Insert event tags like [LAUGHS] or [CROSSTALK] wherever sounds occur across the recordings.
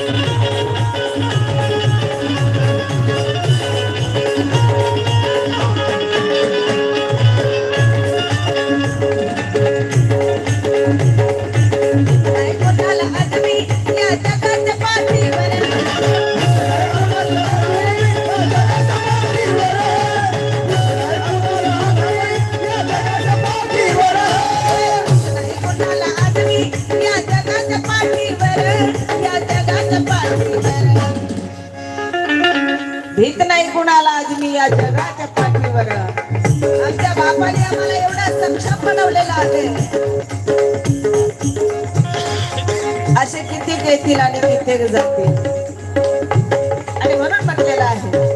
you [LAUGHS] जगाच्या पाठीवर. आमच्या बापाने आम्हाला एवढा सक्षम बनवलेला आहे. असे किती येतील आणि किती जातील. आणि म्हणून म्हटलेलं आहे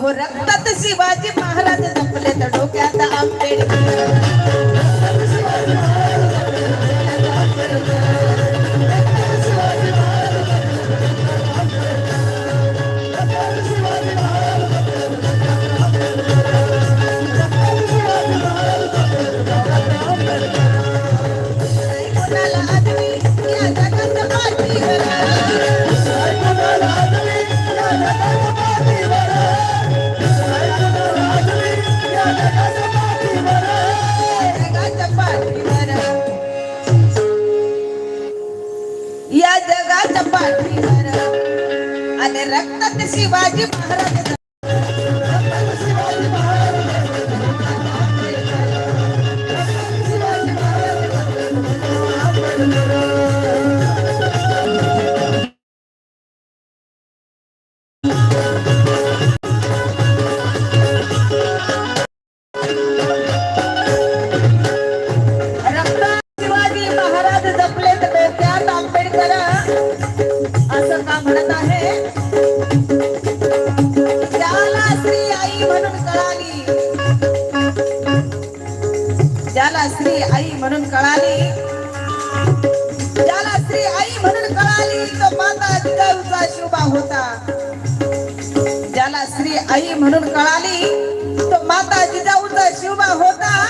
अहो रक्तात शिवाजी महाराज जपले तर डोक्यात आंबेडकर. शिवाजी महाराज. असं का म्हणत आहे? जिजाऊचा होता. ज्याला स्त्री आई म्हणून कळाली तो माता जिजाऊचा शिवबा होता.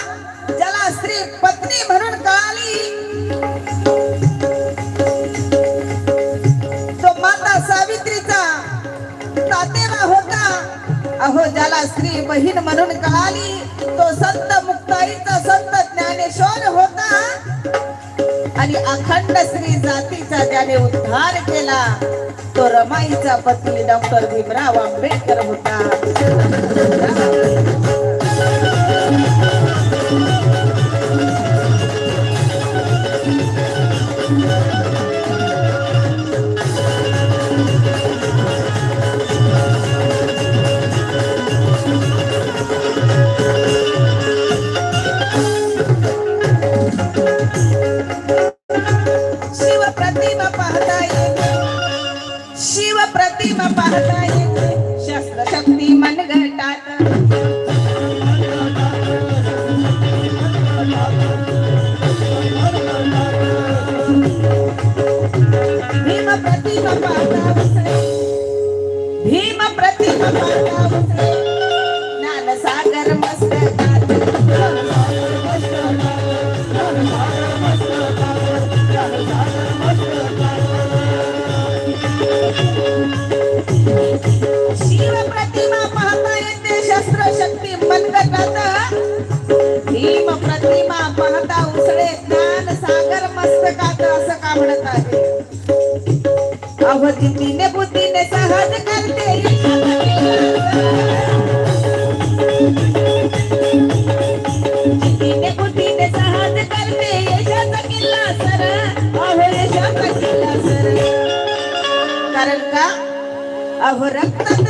ज्याला स्त्री पत्नी म्हणून कळाली तो माता सावित्रीचा तातेबा होता. अहो ज्याला स्त्री बहीण म्हणून कळाली तो संत मुक्ताईचा संत ज्ञानेश्वर होता. आणि अखंड स्त्री त्याने उद्धार केला. तो रमाईचा पती डॉक्टर भीमराव आंबेडकर होता. का म्हणत आहे? अवधीने बुद्धीने सहज अहो रक्तात